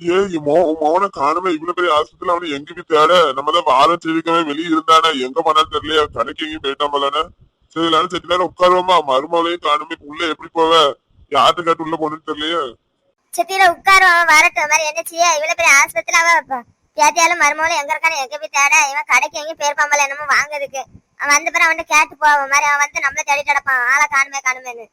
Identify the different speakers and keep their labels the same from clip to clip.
Speaker 1: ஏய் மோ மௌன காணுமே. இவ்வளவு பெரிய ஆஸ்பத்திரியில அவனை எங்க போய் தேட? நம்ம தான் வாரம் தெரிவிக்கவே வெளியே இருந்தானே. எங்க போனாலும் தெரியலையா. கடைக்கு எங்கேயும் போயிட்டான் போலன்னு சரி எல்லாரும் செட்டி நேரம் உட்காருவோமா? மருமகளையும் காணுமே. உள்ள எப்படி போவ? யார்கிட்ட கேட்டு உள்ள போகணும்னு தெரியலையே.
Speaker 2: சித்தியில உட்காரும் வரட்டும். மாதிரி என்ன செய்ய? இவ்வளவு பெரிய ஆஸ்பத்திரி அவன் பேத்தியாலும் மருமகளும் எங்க இருக்கானு எங்க போய் தேட? இவன் கடைக்கு எங்கேயும் போயிருப்பான் போல என்னமோ வாங்குறதுக்கு. அவன் வந்த பிறகு அவன்கிட்ட கேட்டு போவான் மாதிரி அவன் வந்து நம்மள தேடி கிடப்பான். ஆளை காணுமே காணுமேன்னு.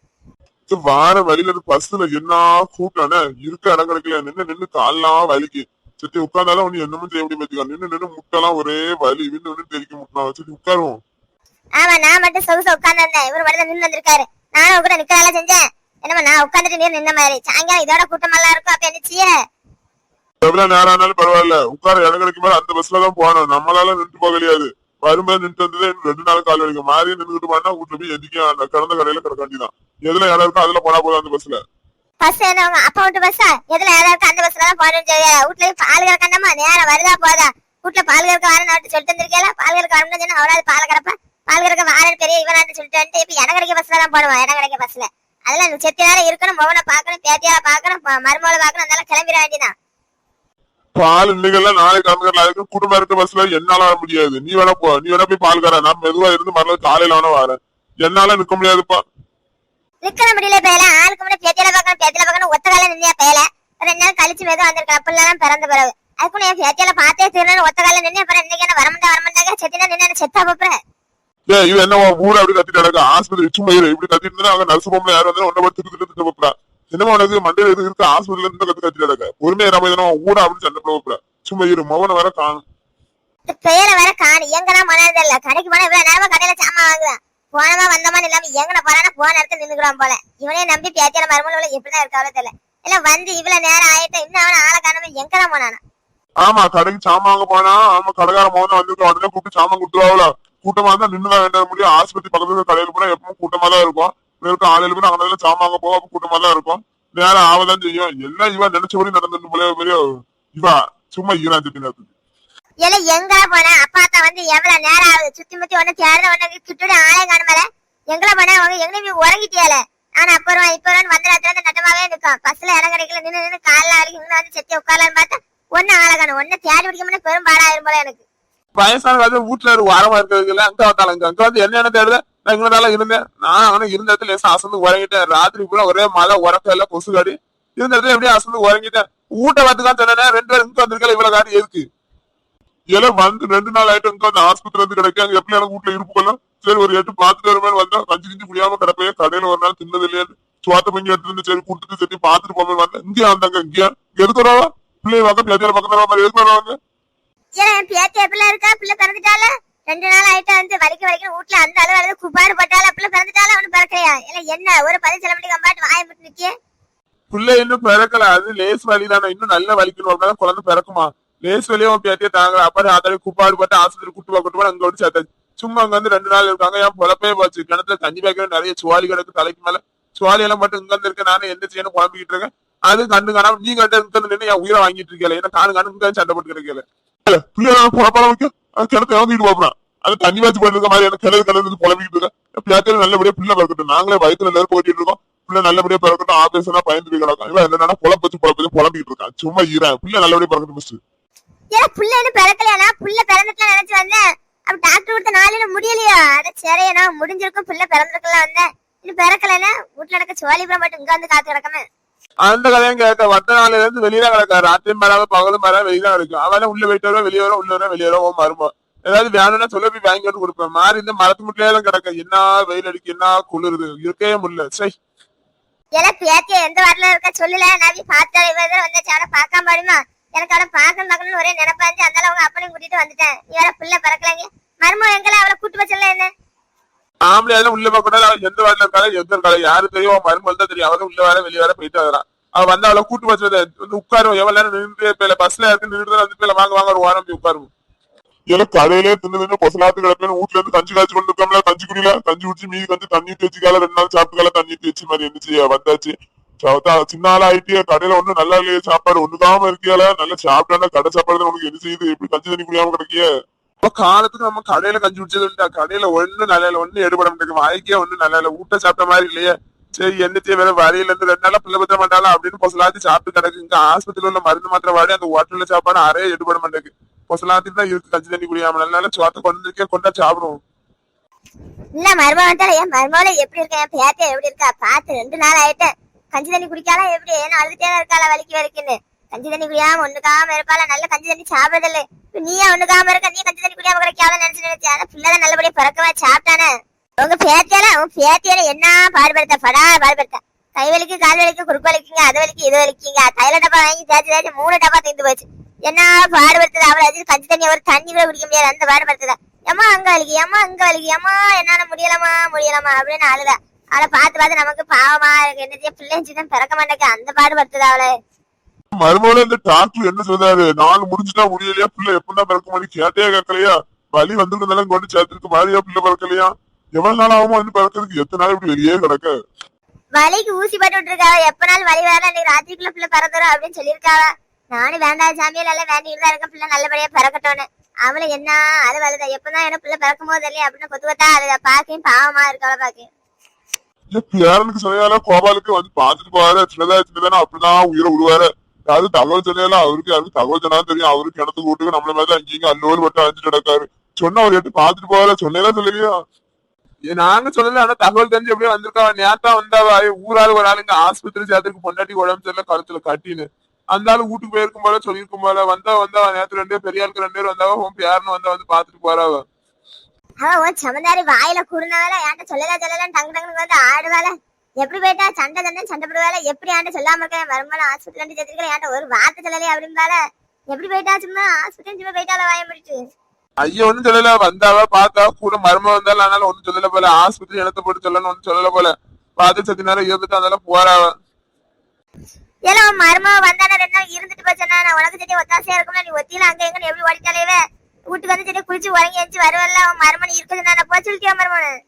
Speaker 1: வார வழியில இருந்து பஸ்ல என்ன கூட்டானே இருக்க இடம் கிடைக்கல நின்னு நின்னு கால்லாம் வலிக்கு. சரி உட்கார்ந்தாலும் அவனு என்னமும் செய்ய முடியும் பாத்துக்கோ. நின்னு நின்னு முட்டெல்லாம் ஒரே வலி. வின்னு வின்னு தெரிக்க முட்டினா. சரி உட்காருவோம்.
Speaker 2: ஆமா நான் மட்டும் சொகுசு உட்கார்ந்து இவர் மட்டும் நின்று வந்திருக்காரு. நானும் கூட நிக்கிறதால செஞ்சேன். என்னமா நான் உட்காந்துட்டு நீர் நின்ன மாதிரி. சாயங்காலம் இதோட கூட்டமெல்லாம் இருக்கும். அப்ப என்ன செய்ய?
Speaker 1: எவ்வளவு நேரம் ஆனாலும் பரவாயில்ல. உட்கார இடம் கிடைக்கும் போது அந்த பஸ்ல தான் போகணும். நம்மளால நின்று போக முடியாது. வரும்போது நின்று வந்ததே ரெண்டு நாள் கால் வலிக்கும் மாறி நின்றுட்டு போனா வீட்டுல போய் எதுக்கும் அந்த கிடந்த கடையில கிடக்காண்டிதான் எதுல இடம் இருக்கோ அதுல போனா போதும் அந்த பஸ்ல
Speaker 2: பஸ் அவங்க அப்பா விட்டு பஸ்ஸா எதுல ஏதாவது அந்த பஸ்ல தான் போகணும்னு சொல்லி வீட்டுல பால் கறக்கண்டாமா நேரம் வருதா போதா? வீட்டுல பால் கறக்க வரேன் நான் சொல்லிட்டு வந்திருக்கேன் பால் கறக்க வரணும்னு சொன்னா அவராது பால் கறப்ப? பால் கறக்க வாரன் பெரிய இவனாட்டு சொல்லிட்டு வந்துட்டு இப்ப இடம் கிடைக்க பஸ்ல தான் போடுவான் இடம் கிடைக்க பஸ்ல அதெல்லாம் செத்தி இருக்கணும். மோகனை பாக்கணும் பேத்தியால பாக்கணும் மருமகளை பாக்கணும் அதெல்லாம் கிளம்பிட வேண்டியதான்
Speaker 1: பால் இன்னைக்கெல்லாம் நாளை கலந்துக்கலாம் அதுக்கு குடும்பம் இருக்க பஸ்ல என்னால வர முடியாது. நீ வேணா போ. நீ வேணா போய் பால் கற. நான் மெதுவா இருந்து மறுநாள் காலையில வேணா வரேன். என்னால நிக்க முடியாதுப்பா.
Speaker 2: நிக்கிற முடியல பேல ஆளுக்கு முன்னாடி பேத்தியில பாக்கணும் பேத்தியில பாக்கணும் ஒத்த கால நின்னியா பேல. ரெண்டு நாள் கழிச்சு மெதுவா வந்திருக்கலாம் பிள்ளைலாம் பிறந்த பிறகு. அதுக்கு என் பேத்தியில பார்த்தே திருநூறு ஒத்த கால நின்று அப்புறம் இன்னைக்கு என்ன வரமாட்டா வரமாட்டாங்க செத்தினா நின்று செத்தா போப்புறேன்
Speaker 1: ஏ இவன் என்ன ஊரை அப்படி கத்திட்டு கிடக்க? ஆஸ்பத்திரி சும்மா இரு. இப்படி கத்திட்டு இருந்தா அங்க நர்ஸ் பொம்பளை யாரும் வந்து ஒன்ன பத்தி திட்டு திட்டு போறா என்னமா உனக்கு மண்டையில எது இருக்கு ஆஸ்பத்திரியில இருந்து கத்து கத்திட்டு கிடக்க. பொறுமையா நம்ம ஊட அப்படின்னு சண்டை போறா சும்மா இரு மவன வர காணும்.
Speaker 2: பெயரை வேற காணி எங்கதான் போனது இல்ல கடைக்கு போனா இவ்வளவு நேரமா கடையில சாமான் வாங்குவேன். போனமா வந்தமா இல்லாம எங்கன போறானா போன இடத்துல நின்னுக்கிறான் போல. இவனே நம்பி பேத்தியில மருமகளை எப்படிதான் இருக்காவளோ தெரியல. இல்ல வந்து இவ்வளவு நேரம் ஆயிட்டு இன்னும் அவன ஆளை காணாம எங்கதான் போனானா.
Speaker 1: ஆமா கடைக்கு சாமான் வாங்க போனா ஆமா கடைக்கார மோகன் வந்திருக்க உடனே கூப்பிட்டு சாமான் கொடுத்துருவாங்களா கூட்டமா இருந்தா நின்னுதான் வேண்டிய முடியும். ஆஸ்பத்திரி பக்கத்துல கடையில போனா எப்பவும் கூட்டமா தான் இருக்கும். இருக்க ஆளுல போய் அங்கே சாமான் வாங்க போக கூட்டமா தான் இருக்கும். நேரம் ஆவதான் செய்யும். எல்லாம் இவன் நினைச்சபடி நடந்துட்டு போல பெரிய இவா சும்மா ஈரா திட்டினது
Speaker 2: இல்ல எங்கடா போன? அப்பா தான் வந்து எவ்வளவு நேரம் ஆகுது? சுத்தி முத்தி ஒண்ணு தேர்ந்த ஒண்ணு சுட்டுட ஆளே காணுமல எங்கட போன? அவங்க எங்க நீ உறங்கிட்டியால ஆனா அப்புறம் இப்ப வந்த நேரத்துல நட்டமாவே நிக்கும். பஸ்ல இடம் கிடைக்கல. நின்னு நின்னு காலைல வரைக்கும் இங்க வந்து செத்தி உட்காரலான்னு பார்த்தா ஒண்ணு ஆளை காணும். ஒண்ணு தேடி பிடிக்க முடியும் பெரும் பாடாயிரும் போல எனக்கு.
Speaker 1: வயசான வீட்டுல ஒரு வாரமா இருக்கிறதுல அங்க வந்தாலும் அங்க வந்து என்ன என்ன தேடுத? நான் இங்க நாளா இருந்தேன். நான் ஆனா இருந்த இடத்துல லேசா அசந்து உறங்கிட்டேன். ராத்திரி பூரா ஒரே மழை உறக்க எல்லாம் கொசு காடி. இருந்த இடத்துல எப்படியும் அசந்து உறங்கிட்டேன். ஊட்ட பார்த்துக்கான்னு சொன்னேன் ரெண்டு பேரும் இங்க வந்திருக்கல இவ்வளவு காடி எதுக்கு? எல்லாம் வந்து ரெண்டு நாள் ஆயிட்டு இங்க வந்து ஆஸ்பத்திரி வந்து கிடைக்கும் அங்க எப்படி எனக்கு வீட்டுல இருப்பு சரி ஒரு எட்டு பாத்துட்டு வருமே வந்தா கஞ்சி கிஞ்சி முடியாம கிடப்பேன். கடையில ஒரு நாள் தின்னது இல்லையா சுவாத்த பங்கி எடுத்துருந்து சரி கொடுத்துட்டு சரி பாத்துட்டு போமே வந்தேன். இங்கேயா வந்தாங்க இங்கேயா? எதுக்கு வரவா பிள்ளை பக்கம் பேத்தியால பக்கம் மாதிரி எதுக்கு வருவாங்க
Speaker 2: பிள்ளை பிறந்துட்டால ரெண்டு நாள் ஆயிட்டா வந்து வலிக்க வலிக்க வீட்டுல அந்த அளவு அளவு குப்பாடு பட்டாலும் பிள்ளை பிறந்துட்டாலும் அவனு பிறக்கலையா? இல்ல என்ன ஒரு பதில் சொல்ல முடியும்? கம்பாட்டு விட்டு நிக்க
Speaker 1: பிள்ளை இன்னும் பிறக்கல. அது லேஸ் வலி தானே. இன்னும் நல்ல வலிக்கணும். அப்படின்னா குழந்தை பிறக்குமா? லேஸ் வலியும் அவன் பேத்தியே தாங்க அப்புறம் அதை குப்பாடு பட்டு ஆஸ்பத்திரி கூட்டு போய் கூட்டு அங்க விட்டு சேர்த்தாச்சு சும்மா அங்க வந்து ரெண்டு நாள் இருக்காங்க. என் பொழப்பே போச்சு. கிணத்துல தண்ணி வைக்கிற நிறைய சுவாலி கிடக்கு தலைக்கு மேல. சுவாலி எல்லாம் மட்டும் இங்க வந்து இருக்க நானும் எந்த செய்யணும் குழம்பிக்கிட்டு இருக்கேன். அது கண்டு காணாம நீ கண்டு இருந்து நின்று என் உயிரை வாங்கிட்டு இருக்கல ஏன்னா காணு காணு சண்டை போட்டு பிள்ளைய குழப்பம் வைக்க தண்ணி வச்சு போயிட்டு மாதிரி எனக்கு கிணறு கிணறு புலம்பிக்கிட்டு இருக்கேன் பேத்தியில நல்லபடியா பிள்ளை பிறக்கட்டும். நாங்களே நெருப்பு ஓட்டிட்டு இருக்கோம். பிள்ளை நல்லபடியா பிறக்கட்டும். ஆபரேஷனா பயந்து கிடக்கும். இவன் என்னன்னா புலப்பச்சு புலப்பச்சு இருக்கான். சும்மா ஈரன் பிள்ளை நல்லபடியா பிறக்கட்டும் மிஸ்டர்
Speaker 2: ஏன்னா புள்ள இன்னும் புள்ள பிறந்துட்டு நினைச்சு வந்தேன். அப்ப டாக்டர் கொடுத்த நாளில முடியலையா. அத சரி முடிஞ்சிருக்கும். புள்ள பிறந்திருக்கலாம் வந்தேன். இன்னும் பிறக்கலன்னா வீட்டுல நடக்க சோழிபுரம் மட்டும் இங்க வந்து காத்து கிடக்கமே
Speaker 1: அந்த கதையும் கேட்க வந்த நாள்ல இருந்து வெளியில கிடக்கா ராத்திரியும் வராம பகலும் வர வெளியில இருக்கும். அவன் உள்ள போயிட்டு வருவா வெளியே வரும் உள்ள வர வெளியே வரும் மருமோ ஏதாவது வேணும்னா சொல்ல போய் வாங்கி வந்து கொடுப்பேன். மாறி இந்த மரத்து முட்டையெல்லாம் கிடக்க என்ன வெயில் அடிக்கு என்ன குளிருது இருக்கவே முடியல. சை.
Speaker 2: ஏன்னா பேத்திய எந்த வாட்டில இருக்க? சொல்லல. நான் போய் பார்த்தா இவன் வந்து அவனை பார்க்காம பாடுமா எனக்கு அவனை பார்க்கணும் பார்க்கணும்னு ஒரே நினைப்பா இருந்துச்சு. அதனால அவங்க அப்பனையும் கூட்டிட்டு வந்துட்டேன். நீ பிள்ளை பிறக்கலாங்க. மருமோ எங்களை அவளை கூட்டு வச்சல என்ன?
Speaker 1: ஆம்பளை அதெல்லாம் உள்ள போக அவன் எந்த வாரில இருக்காளோ எந்த இருக்காளோ யாரு தெரியும் அவன் மருமகள் தான் தெரியும். அவன் உள்ள வேற வெளியே வேற போயிட்டு வரான் அவன் வந்து அவளை கூட்டு வச்சது வந்து உட்காரும் எவ்வளவு நேரம் நின்று பேல பஸ்ல இருக்கு நின்று வந்து பேல வாங்க வாங்க ஒரு வாரம் போய் உட்காரும் ஏன்னா கடையிலே தின்னு தின்னு பொசலாத்து கிடப்பேன் வீட்டுல இருந்து கஞ்சி காய்ச்சி கொண்டு இருக்கோம்ல கஞ்சி குடியில. கஞ்சி குடிச்சு மீதி கஞ்சி தண்ணி தேய்ச்சி கால ரெண்டு நாள் சாப்பிட்டு கால தண்ணி தேய்ச்சி மாதிரி இருந்துச்சு வந்தாச்சு. சின்ன ஆள் ஆயிட்டிய கடையில ஒண்ணு நல்லா இல்லையே சாப்பாடு ஒண்ணுதாம இருக்கியால நல்லா சாப்பிட்டா கடை சாப்பாடு உனக்கு என்ன செய்யுது? எப்படி கஞ்சி தண்ணி குடியாம கிடக்கிய. அப்ப காலத்துக்கு நம்ம கடையில கஞ்சி குடிச்சது கடையில ஒண்ணு நல்ல ஒண்ணு எடுபட மாட்டேங்குது வாய்க்கே ஒண்ணு நல்ல ஊட்ட சாப்பிட்ட மாதிரி இல்லையே சரி என்னத்தையும் வேற வரையில இருந்து ரெண்டு நாளா பிள்ளை பத்த மாட்டாளா அப்படின்னு பொசலாத்தி சாப்பிட்டு கிடக்கு இங்க ஆஸ்பத்திரியில உள்ள மருந்து மாத்திர வாடி அந்த ஹோட்டல்ல சாப்பாடு அறைய எடுபட மாட்டேங்குது பொசலாத்தி தான் இருக்கு கஞ்சி தண்ணி குடியாம நல்ல சோத்த கொண்டு இருக்கே கொண்டா சாப்பிடுவோம்
Speaker 2: இல்ல மருமகன் என் மருமகள எப்படி இருக்கா என் பேத்தியா எப்படி இருக்கா பார்த்து ரெண்டு நாள் ஆயிட்டேன் கஞ்சி தண்ணி குடிக்காளா எப்படி ஏன்னா அழுதுட்டே இருக்காளா வலிக்கு வலிக்குன்னு கஞ்சி தண்ணி குடியாம ஒண்ணுக்காம இருப்பாளா நல்ல கஞ்சி தண்ணி சாப்பிடல நீ நீயா இருக்க நீ கஞ்சி தண்ணி குடியாம கிடைக்காத நினைச்சு நினைச்சு? ஆனா பிள்ளைதான் நல்லபடியா பிறக்கவா சாப்பிட்டானே. உங்க பேத்தியால உன் பேத்தியால என்ன பாடுபடுத்த? படா பாடுபடுத்த. கை வலிக்கு கால் வலிக்கு குறுக்கு வலிக்குங்க அது வலிக்கு இது வலிக்குங்க. தைல டப்பா வாங்கி தேய்ச்சி தேய்ச்சி மூணு டப்பா தீந்து போச்சு. என்ன பாடுபடுத்தது? அவளை வச்சு கஞ்சி தண்ணி ஒரு தண்ணி கூட குடிக்க முடியாது. அந்த பாடுபடுத்துதா. ஏமா அங்க வலிக்கு ஏமா அங்க வலிக்கு ஏமா என்னால முடியலமா முடியலமா அப்படின்னு அழுத அவளை பார்த்து பார்த்து நமக்கு பாவமா இருக்கு. என்னத்தையே பிள்ளைங்க தான் பிறக்க மாட்டேங்க அந்த பாடுபடுத்தது அவளை.
Speaker 1: மறுபடியும் இந்த டாக்டர் என்ன சொல்றாரு? நாலு முடிஞ்சுட்டா முடியலையா? பிள்ளை எப்படின்னா பிறக்க மாதிரி கேட்டே கேட்கலையா? வலி வந்துருந்தாலும் கொண்டு சேர்த்துருக்கு மாதிரியா பிள்ளை பிறக்கலையா? எவ்வளவு நாள் ஆகுமோ வந்து பிறக்கிறதுக்கு எத்தனை நாள் இப்படி வெளியே கிடக்க?
Speaker 2: வலிக்கு ஊசி போட்டு விட்டுருக்காவ. எப்பனாலும் வலி வரல நீ ராத்திரிக்குள்ள பிள்ளை பிறந்துரும் அப்படின்னு சொல்லியிருக்காவ. நானும் வேண்டாம் சாமியால் எல்லாம் வேண்டிட்டு தான் இருக்க பிள்ளை நல்லபடியா பிறக்கட்டும்னு. அவளை என்ன அது வருதா எப்பதான் என்ன பிள்ளை பிறக்கும் போது இல்லையா அப்படின்னு கொத்து கொத்தா அழுத பாக்கையும் பாவமா இருக்கவளை பாக்கையும்
Speaker 1: பேரனுக்கு சொன்னால கோபாலுக்கு வந்து பாத்துட்டு போவாரு. சின்னதா சின்னதானா? அப்படிதான் உயிரை விடுவாரு யாரும் தகவல் சொன்னால அவருக்கு யாருக்கு தகவல் சொன்னாலும் தெரியும். அவருக்கு கிணத்து கூட்டுக்கு நம்மள மாதிரி அங்கேயும் அல்லோர் மட்டும் அழிஞ்சு நடக்காரு சொன்ன ஒரு எட்டு பாத்துட்டு போவாரு சொன்னேல சொல்லலையா? நாங்க சொல்லல. ஆனா தகவல் தெரிஞ்சு எப்படியே வந்திருக்கா நேத்தா வந்தாவா? ஊராள் ஒரு ஆள் இங்க ஆஸ்பத்திரி சேர்த்துக்கு பொண்டாட்டி உடம்பு சரியில்ல கழுத்துல கட்டின்னு. அந்த ஆளு வீட்டுக்கு போயிருக்கும் போல சொல்லியிருக்கும் போல. வந்தா வந்தா நேத்து ரெண்டு பேர் பெரிய ஆளுக்கு ரெண்டு பேர் வந்தாவா? உன் பேரனு வந்தா வந்து பாத்துட்டு போறாவ?
Speaker 2: அவ உன் சமந்தாரி வாயில குடுனவள என்கிட்ட சொல்லல சொல்லல டங்கு டங்கு வந்து ஆடுவாள. எப்படி போயிட்டா? சண்டை சண்டை சண்டை போடுவாள எப்படி ஆண்டு சொல்லாம இருக்கேன் மருமலை ஆஸ்பத்திரி ரெண்டு சேர்த்துக்கல என்கிட்ட ஒரு வார்த்தை சொல்லலையே அப்படிம்பால எப்படி போயிட்டா? சும்மா ஆஸ்பத்திரி சும்மா போயிட்டால வாய முடிச்சு
Speaker 1: ஐயா ஒண்ணும் சொல்லல. வந்தாவா பார்த்தா கூட மர்மம் வந்தாலும் அதனால ஒண்ணும் சொல்லல போல. ஆஸ்பத்திரி இடத்த போட்டு சொல்லணும் ஒண்ணும் சொல்லல போல. பார்த்து சத்தி நேரம் இருந்துட்டு அதெல்லாம் போறாவ
Speaker 2: ஏல உன் மருமக வந்தானே ரெண்டு நாள் இருந்துட்டு போச்சனா நான் உனக்கு சரி ஒத்தாசையா இருக்கும்ல? நீ ஒத்தியில அங்க எங்க எப்படி ஓடிட்டாலேவே வீட்டுக்கு வந்து சரி குளிச்சு உறங்கி வச்சு வருவல்ல. உன் மருமன் இருக்குது நான் போச்சு சொல்லிட்டியா மருமன்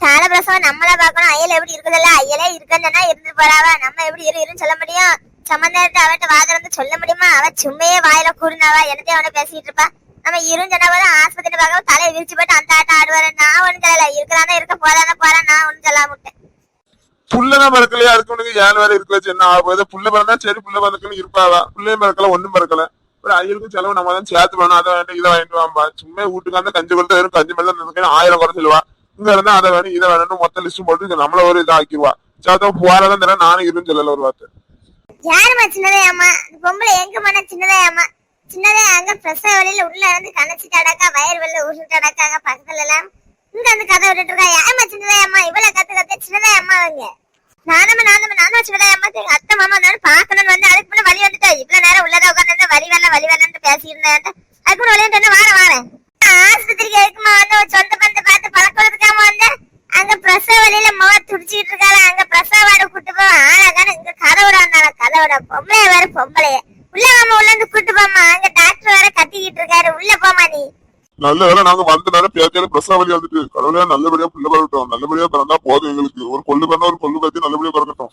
Speaker 2: தாள பிரசவம் நம்மளா பார்க்கணும். ஐயல எப்படி இருக்குதுல்ல? ஐயலே இருக்கன்னா இருந்து போறாவ? நம்ம எப்படி இரு இருன்னு சொல்ல முடியும்? சம்பந்தத்தை அவட்ட வாதம் வந்து சொல்ல முடியுமா? அவ சும்மையே வாயில கூடுனாவா என்னத்தையும் அவனை பேசிட்டு இருப்பா? நம்ம இருன்னு சொன்னவதான் ஆஸ்பத்திரி பார்க்க தலையை விரிச்சு போட்டு அந்த ஆட்டம் ஆடுவாரு. நான் ஒண்ணும் சொல்லல. இருக்கிறானா இருக்க போறானா போறான். நான் ஒண்ணும் சொல்லாம விட்டேன்.
Speaker 1: புள்ளதான் பிறக்கலையா? அதுக்கு உனக்கு ஏன் வேற இருக்கல என்ன ஆகும் புள்ள பிறந்தா சரி புள்ள பிறக்கணும் இருப்பாவா? புள்ளையும் பிறக்கல ஒண்ணும் பிறக்கல. ஒரு ஐயருக்கும் செலவு நம்ம தான் சேர்த்து பண்ணணும் அதை வேண்டாம் இதை வாங்கிட்டு வாம்பா சும்மா வீட்டுக்கு வந்து கஞ்சி கொடுத்து வெறும் கஞ்சி மட்டும் ஆயிரம் குறை சொல்லுவா. இங்க இருந்தா அதை வேணும் இதை வேணும்னு மொத்த லிஸ்ட் போட்டு நம்மள ஒரு இதை ஆக்கிடுவா சேர்த்தா போறதான் தர நானும் இருந்து சொல்லல ஒரு வார்த்தை.
Speaker 2: யாருமா சின்னதே அம்மா? பொம்பளை எங்க மன சின்னதே அம்மா? சின்னதே அங்க பிரசவ வழியில உள்ள இருந்து கணச்சிட்டாடாக்கா வயர் வெளில ஊசிட்டாடாக்கா அங்க பக்கத்துல எல்லாம். இங்க வந்து கதை விட்டுட்டு இருக்கா? ஏமா சின்னதே அம்மா? இவ்வளவு கத்து கத்து சின்னதே அம்மா அவங்க. நானும் நானும் நானும் சின்னதே அம்மா. எங்க அத்தை மாமா நானும் பாக்கணும்னு வந்து அதுக்கு முன்ன வழி வந்துட்டா. இவ்வளவு நேரம் உள்ளதா உட்காந்து வழி வரல வழி வரலன்னு பேசியிருந்தேன் அதுக்கு முன்ன வழி வந்து வாரேன் வாரேன். இருந்தால பொம்பளைய வேற பொம்பளைய உள்ள வாமா உள்ள இருந்து கூட்டு போமா அங்க டாக்டர் வேற கத்திக்கிட்டு இருக்காரு. உள்ள போமா நீ.
Speaker 1: நல்ல வேலை நாங்க வந்த நேரம் பேத்தியால பிரசவ வந்துட்டு. கடவுளே நல்லபடியா பிள்ளை பரவட்டும். நல்லபடியா பிறந்தா போதும் எங்களுக்கு. ஒரு கொள்ளு பிறந்தா ஒரு கொள்ளு பத்தி நல்லபடியா பிறக்கட்டும்.